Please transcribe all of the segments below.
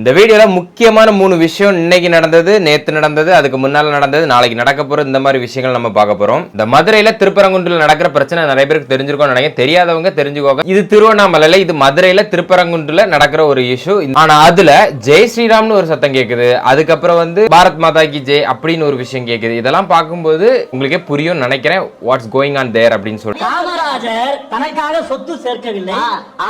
இந்த வீடியோல முக்கியமான மூணு விஷயம் இன்னைக்கு நடந்தது நேத்து நடந்தது அதுக்கு முன்னால நடந்தது நாளைக்கு நடக்க போற இந்த மாதிரி விஷயங்கள் நம்ம பார்க்க போறோம். இந்த மதுரையில திருப்பரங்குன்றில் நடக்கிற பிரச்சனை நிறைய பேருக்கு தெரிஞ்சிருக்கும் நினைக்கிறேன். தெரியாதவங்க தெரிஞ்சுக்கோங்க. இது திருவண்ணாமலையில இது மதுரையில திருப்பரங்குன்றில் நடக்கிற ஒரு இஷ்யூ ஆனா அதுல ஜெய் ஸ்ரீராம்னு ஒரு சத்தம் கேக்குது. அதுக்கப்புறம் வந்து பாரத் மாதா கி ஜெய் அப்படின்னு ஒரு விஷயம் கேக்குது. இதெல்லாம் பார்க்கும்போது உங்களுக்கே புரியும் நினைக்கிறேன். வாட்ஸ் கோயிங் ஆன் தேர் அப்படின்னு சொல்லி. காமராஜர் தனக்காக சொத்து சேர்க்கவில்லை.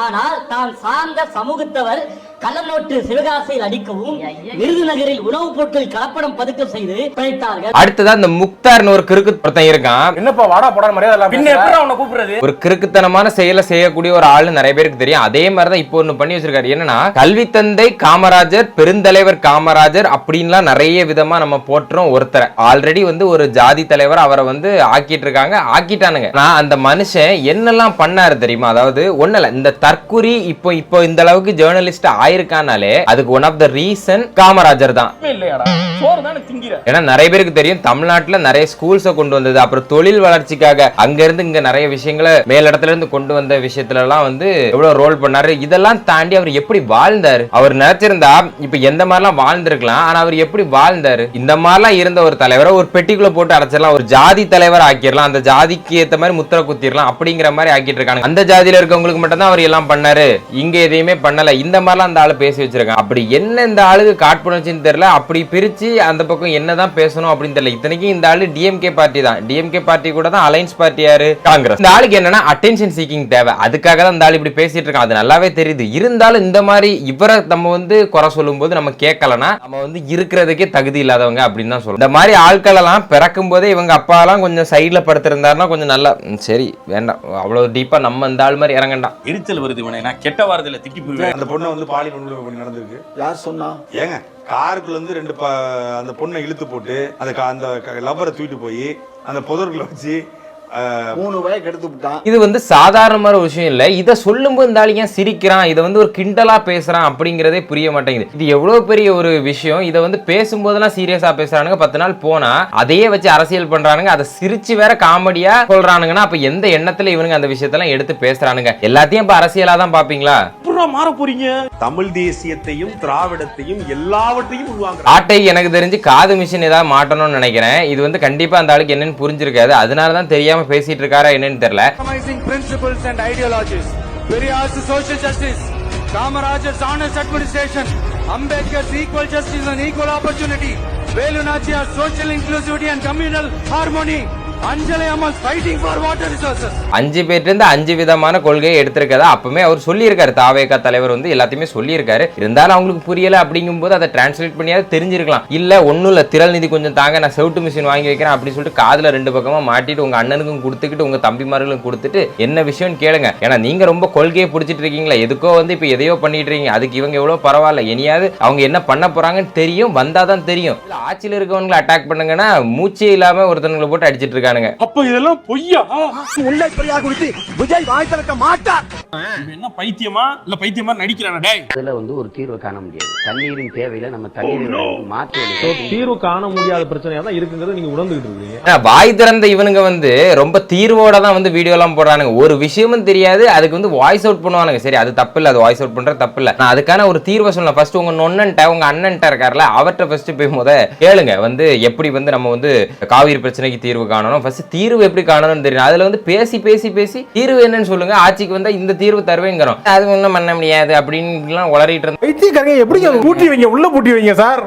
ஆனால் தான் சார்ந்த சமூகத்தவர் கள்ளநோட்டு சிவகாசியில் அடிக்கவும் விருதுநகரில் உணவுப் பொருட்கள் கலப்படம் பதுக்கம் செய்து பிழைத்தார்கள். அடுத்ததா இந்த முக்தார்னு ஒரு கிறுக்கு ஒருத்தன் இருக்கான். என்னப்பா வாடா போடா மரியாதை இல்லாம பின்ன எப்படி அவனை கூப்பிடுறது? ஒரு கிறுக்குத்தனமான செயலை செய்யக்கூடிய ஒரு ஆளு நிறைய பேருக்கு தெரியும். அதே மாதிரிதான் இப்போ ஒண்ணு பண்ணி வச்சிருக்காரு. என்னன்னா கல்வி தந்தை காமராஜர் பெருந்தலைவர் காமராஜர் அப்படின்லாம் நிறைய விதமா நம்ம போட்டுறோம் ஒருத்தரை. ஆல்ரெடி வந்து ஒரு ஜாதி தலைவர் அவரை வந்து ஆக்கிட்டு இருக்காங்க. ஆக்கிட்டானுங்க. நான் அந்த மனுஷன் என்னெல்லாம் பண்ணாரு தெரியுமா? அதாவது ஒண்ணு இல்ல இந்த தற்குறி இப்போ இப்போ இந்த அளவுக்கு ஜேர்னலிஸ்ட் ஆயிருக்கானாலே அதுக்கு one of the reason Kamarajar தான். ஏன்னா நிறைய பேருக்கு தெரியும் தமிழ்நாட்டுல நிறைய ஸ்கூல்ஸை கொண்டு வந்தது. அப்புறம் தொழில் வளர்ச்சிக்காக அங்க இருந்து இங்க நிறைய விஷயங்களை மேலிடத்துல இருந்து கொண்டு வந்த விஷயத்துல எல்லாம் வந்து எவ்வளவு ரோல் பண்ணாரு. இதெல்லாம் தாண்டி அவர் எப்படி வாழ்ந்தாரு? அவர் நினைச்சிருந்தா இப்ப எந்த மாதிரிலாம் வாழ்ந்திருக்கலாம் ஆனா அவர் எப்படி வாழ்ந்தாரு? இந்த மாதிரிலாம் இருந்த ஒரு தலைவரை ஒரு பெட்டிக்குள்ள போட்டு அடைச்சிடலாம் ஒரு ஜாதி தலைவர் ஆக்கிடலாம் அந்த ஜாதிக்கு ஏத்த மாதிரி முத்திரை குத்திடலாம் அப்படிங்கிற மாதிரி ஆக்கிட்டு இருக்காங்க. அந்த ஜாதியில இருக்கவங்களுக்கு மட்டும் தான் அவர் எல்லாம் பண்ணாரு. இங்க எதையுமே பண்ணல. இந்த மாதிரிலாம் அந்த ஆளு பேசி வச்சிருக்காங்க. அப்படி என்ன இந்த ஆளுக்கு காட்புணர்ச்சின்னு தெரியல. அப்படி பிரிச்சு அந்த பக்கம் என்னதான் பேசணும் அப்படின்னு தெரியல. இத்தனைக்கும் இந்த ஆளு டிஎம்கே பார்ட்டி தான். டிஎம்கே பார்ட்டி கூட தான் அலைன்ஸ் பார்ட்டி யாரு? காங்கிரஸ் இந்த ஆளுக்கு என்னன்னா அட்டென்ஷன் சீக்கிங் தேவை. அதுக்காக தான் இந்த ஆளு இப்படி பேசிட்டு இருக்கான். அது நல்லாவே தெரியுது. இருந்தாலும் இந்த மாதிரி இவரை நம்ம வந்து குறை சொல்லும்போது நம்ம கேட்கலனா நம்ம வந்து இருக்கிறதுக்கே தகுதி இல்லாதவங்க அப்படின்னு தான் சொல்லுவோம் இந்த மாதிரி ஆட்கள் எல்லாம் பிறக்கும் போதே இவங்க அப்பாலாம் கொஞ்சம் சைட்ல படுத்திருந்தாருன்னா கொஞ்சம் நல்லா சரி வேண்டாம். அவ்வளவு டீப்பா நம்ம இந்த ஆள் மாதிரி இறங்கண்டாம். எரிச்சல் வருது நான் கெட்ட வாரத்துல திட்டி போயிருவேன் அந்த பொண்ணை வந்து பாலியல் வன்கொடுமை நடந்திருக்கு. யார் சொன்னா? ஏங்க காருக்குள்ள இருந்து ரெண்டு அந்த பொண்ணை இழுத்து போட்டு அந்த அந்த லவ்வரை தூக்கிட்டு போய் அந்த புதர்களை வச்சு மூணு வயக்கு எடுத்து விட்டான். இது வந்து சாதாரணமான ஒரு விஷயம் இல்ல. இதை சொல்லும்போது இந்த ஆளு ஏன் சிரிக்கிறான்? இதை வந்து ஒரு கிண்டலா பேசுறான் அப்படிங்கிறதே புரிய மாட்டேங்குது. இது எவ்வளவு பெரிய ஒரு விஷயம். இதை வந்து பேசும்போதெல்லாம் சீரியஸா பேசுறானுங்க. பத்து நாள் போனா அதையே வச்சு அரசியல் பண்றானுங்க. அதை சிரிச்சு வேற காமெடியா சொல்றானுங்கன்னா அப்ப எந்த எண்ணத்துல இவனுங்க அந்த விஷயத்தெல்லாம் எடுத்து பேசுறானுங்க? எல்லாத்தையும் இப்ப அரசியலா தான் பாப்பீங்களா? எப்படா மாற போறீங்க? தமிழ் தேசியத்தையும் திராவிடத்தையும் எல்லாவற்றையும் ஆட்டை எனக்கு தெரிஞ்சு காது மிஷின் ஏதாவது மாட்டணும்னு நினைக்கிறேன். இது வந்து கண்டிப்பா அந்த ஆளுக்கு என்னன்னு புரிஞ்சிருக்காது. அதனால தான் தெரியாம பேசிட்டு இருக்காரா என்னன்னு தெரியல compromising principles and ideologies. Periyar's social justice, Kamarajar's honest administration, Ambedkar's equal justice and equal opportunity, Velu Nachiar's social inclusivity and communal harmony, அஞ்சு பேர்ட்ட இருந்து அஞ்சு விதமான கொள்கையை எடுத்திருக்கதா அப்பவுமே அவர் சொல்லியிருக்காரு. தாவேகா தலைவர் வந்து எல்லாத்தையுமே சொல்லியிருக்காரு. இருந்தாலும் அவங்களுக்கு புரியல அப்படிங்கும்போது அதை டிரான்ஸ்லேட் பண்ணியாவது தெரிஞ்சிருக்கலாம். இல்ல ஒண்ணும் இல்ல. திரள் நிதி கொஞ்சம் தாங்க நான் செவட்டு மிஷின் வாங்கி வைக்கிறேன் அப்படின்னு சொல்லிட்டு காதுல ரெண்டு பக்கமா மாட்டிட்டு உங்க அண்ணனுக்கும் கொடுத்துக்கிட்டு உங்க தம்பிமார்களுக்கும் கொடுத்துட்டு என்ன விஷயம்னு கேளுங்க. ஏன்னா நீங்க ரொம்ப கொள்கையை பிடிச்சிட்டு இருக்கீங்களா. எதுக்கோ வந்து இப்ப எதையோ பண்ணிட்டு இருக்கீங்க. அதுக்கு இவங்க எவ்வளவு பரவாயில்ல. இனியாவது அவங்க என்ன பண்ண போறாங்கன்னு தெரியும் வந்தாதான் தெரியும். ஆட்சியில் இருக்கவங்களை அட்டாக் பண்ணுங்கன்னா மூச்சே இல்லாம ஒருத்தவங்களை போட்டு அடிச்சிட்டு இருக்கானுங்க அப்ப இதெல்லாம் பொய்யா? உள்ள பெரியா குறித்து விஜய் வாய் திறக்க மாட்டார். இவன் என்ன பைத்தியமா? இல்ல பைத்தியமா நடிக்கிறானா டேய். அதுல வந்து ஒரு தீர்வு காண முடியாது. தண்ணீரின் தேவையில நம்ம தண்ணீரை மாற்றி தீர்வு காண முடியாத பிரச்சனையா தான் இருக்குங்கிறது நீங்க உணர்ந்துகிட்டு இருக்கீங்க. வாய் திறந்த இவனுங்க வந்து ரொம்ப தீர்வோட தான் வந்து வீடியோ எல்லாம் போடுறானுங்க. ஒரு விஷயமும் தெரியாது அதுக்கு வந்து வாய்ஸ் அவுட் பண்ணுவானுங்க. சரி அது தப்பு இல்ல அது வாய்ஸ் அவுட் பண்றது தப்பு இல்ல. நான் அதுக்கான ஒரு தீர்வை சொல்லலாம் ஃபர்ஸ்ட் உங்க நொன்னன்ட்ட உங்க அண்ணன்ட்ட இருக்கார்ல அவர்கிட்ட ஃபர்ஸ்ட் போய் முத கேளுங்க. வந்து எப்படி வந்து நம்ம வந்து காவிரி பிரச்சனைக்கு தீர்வு காணணும்? ஃபர்ஸ்ட் தீர்வு எப்படி காணணும்னு தெரியும். அதுல வந்து பேசி பேசி பேசி தீர்வு என்னன்னு சொல்லுங்க. ஆட்சிக்கு வந்தா இந்த தீர்வு தருவேங்கிறோம். அது ஒன்றும் பண்ண முடியாது அப்படின்னு உளறிட்டு இருந்தோம். எப்படி பூட்டி வைங்க? உள்ள பூட்டி வைங்க சார்.